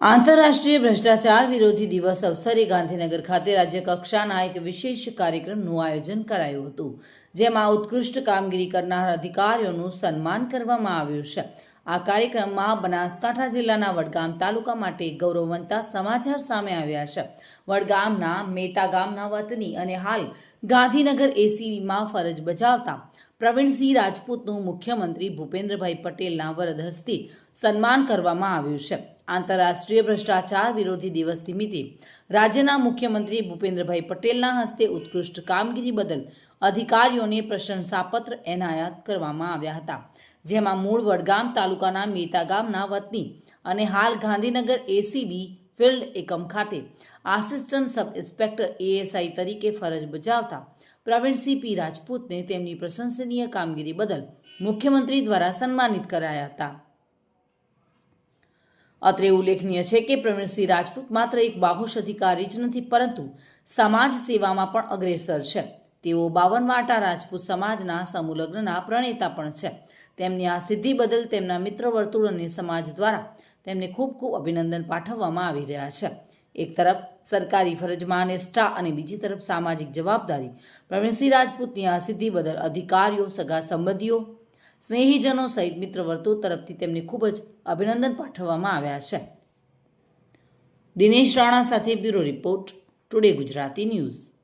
આંતરરાષ્ટ્રીય ભ્રષ્ટાચાર વિરોધી દિવસ અવસરે ગાંધીનગર ખાતે રાજ્ય કક્ષાના એક વિશેષ કાર્યક્રમનું આયોજન કરાયું હતું, જેમાં ઉત્કૃષ્ટ કામગીરી કરનાર અધિકારીઓનું સન્માન કરવામાં આવ્યું છે. આ કાર્યક્રમમાં બનાસકાંઠા જિલ્લાના વડગામ તાલુકા માટે ગૌરવવંતા સમાચાર સામે આવ્યા છે. વડગામના મેતા ગામના વતની અને હાલ ગાંધીનગર એસીબીમાં ફરજ બજાવતા પ્રવીણસિંહ રાજપૂતનું મુખ્યમંત્રી ભૂપેન્દ્રભાઈ પટેલના વરદ હસ્તે સન્માન કરવામાં આવ્યું છે. આંતરરાષ્ટ્રીય ભ્રષ્ટાચાર વિરોધી દિવસ નિમિત્તે રાજ્યના મુખ્યમંત્રી ભૂપેન્દ્રભાઈ પટેલના હસ્તે ઉત્કૃષ્ટ કામગીરી બદલ અધિકારીઓને પ્રશંસાપત્ર એનાયત કરવામાં આવ્યા હતા. જેમાં મૂળ વડગામ તાલુકાના મેતા ગામના વતની અને હાલ ગાંધીનગર એસીબી ફિલ્ડ એકમ ખાતે આસિસ્ટન્ટ સબ ઇન્સ્પેક્ટર એએસઆઈ તરીકે ફરજ બજાવતા પ્રવીણસિંહ પી રાજપૂતને તેમની પ્રશંસનીય કામગીરી બદલ મુખ્યમંત્રી દ્વારા સન્માનિત કરાયા હતા. અત્રે ઉલ્લેખનીય છે કે પ્રવીણસિંહ રાજપૂત માત્ર એક બાહોશ અધિકારી જ નથી, પરંતુ સમાજ સેવામાં પણ અગ્રેસર છે. તેઓ બાવન વાટા રાજપૂત સમાજના સમૂહલગ્નના પ્રણેતા પણ છે. તેમની આ સિદ્ધિ બદલ તેમના મિત્ર વર્તુળ અને સમાજ દ્વારા તેમને ખૂબ ખૂબ અભિનંદન પાઠવવામાં આવી રહ્યા છે. એક તરફ સરકારી ફરજમાં નિષ્ઠા અને બીજી તરફ સામાજિક જવાબદારી. પ્રવીણસિંહ રાજપૂતની આ સિદ્ધિ બદલ અધિકારીઓ, સગા સંબંધીઓ, સ્નેહીજનો સહિત મિત્ર વર્તુળ તરફથી તેમને ખૂબ જ અભિનંદન પાઠવવામાં આવ્યા છે. દિનેશ રાણા સાથે bureau report, today Gujarati news.